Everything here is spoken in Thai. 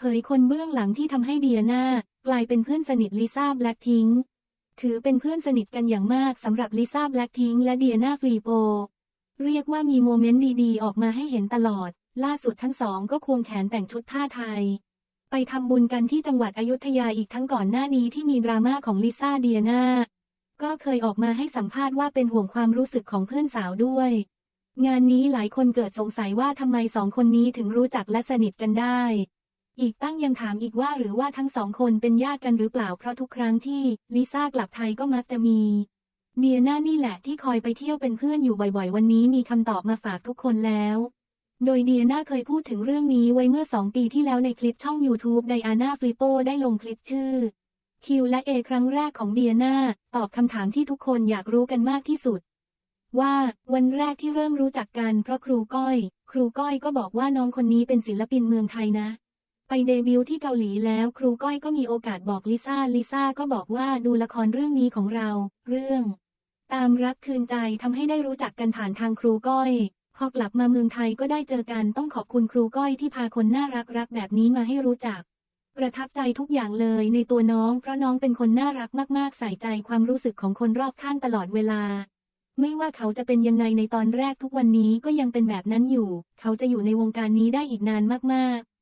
เผยคนเบื้องหลังที่ทำให้เดียนากลายเป็นเพื่อนสนิทลิซ่าแบล็คพิงถือเป็นเพื่อนสนิทกันอย่างมากสำหรับลิซ่าแบล็คพิงและเดียนาฟรีโป เรียกว่ามีโมเมนต์ดีๆ ออกมาให้เห็นตลอด ล่าสุดทั้งสองก็ควงแขนแต่งชุดผ้าไทย ไปทำบุญกันที่จังหวัดอยุธยาอีกทั้งก่อนหน้านี้ที่มีดราม่าของลิซ่าเดียนาก็เคยออกมาให้สัมภาษณ์ว่าเป็นห่วงความรู้สึกของเพื่อนสาวด้วย งานนี้หลายคนเกิดสงสัยว่าทำไมสองคนนี้ถึงรู้จักและสนิทกันได้ อีกตั้งยังถามอีกว่าหรือว่าทั้งสองคนเป็นญาติกันหรือเปล่าเพราะทุกครั้งที่ลิซ่ากลับไทยก็มักจะมีเดียน่านี่แหละที่คอยไปเที่ยวเป็นเพื่อนอยู่บ่อยๆ วันนี้มีคำตอบมาฝากทุกคนแล้ว โดยเดียน่าเคยพูดถึงเรื่องนี้ไว้เมื่อสองปีที่แล้วในคลิปช่อง YouTube ไดอาน่าฟลิโปได้ลงคลิปชื่อคิวและเอครั้งแรกของเดียนาตอบคำถามที่ทุกคนอยากรู้กันมากที่สุด ว่าวันแรกที่เริ่มรู้จักกันเพราะครูก้อย ครูก้อยก็บอกว่าน้องคนนี้เป็นศิลปินเมืองไทยนะ ไปเดบิวต์ที่เกาหลีแล้วครูก้อยก็มีโอกาสบอกลิซ่า ลิซ่าก็บอกว่าดูละครเรื่องนี้ของเรา เรื่อง ตามรักคืนใจทำให้ได้รู้จักกันผ่านทางครูก้อยพอกลับมาเมืองไทยก็ได้เจอกันต้องขอบคุณครูก้อยที่พาคนน่ารักรักแบบนี้มาให้รู้จัก ประทับใจทุกอย่างเลยในตัวน้องเพราะน้องเป็นคนน่ารักมากๆ ใส่ใจความรู้สึกของคนรอบข้างตลอดเวลา ไม่ว่าเขาจะเป็นยังไงในตอนแรกทุกวันนี้ก็ยังเป็นแบบนั้นอยู่ เขาจะอยู่ในวงการนี้ได้อีกนานมากๆ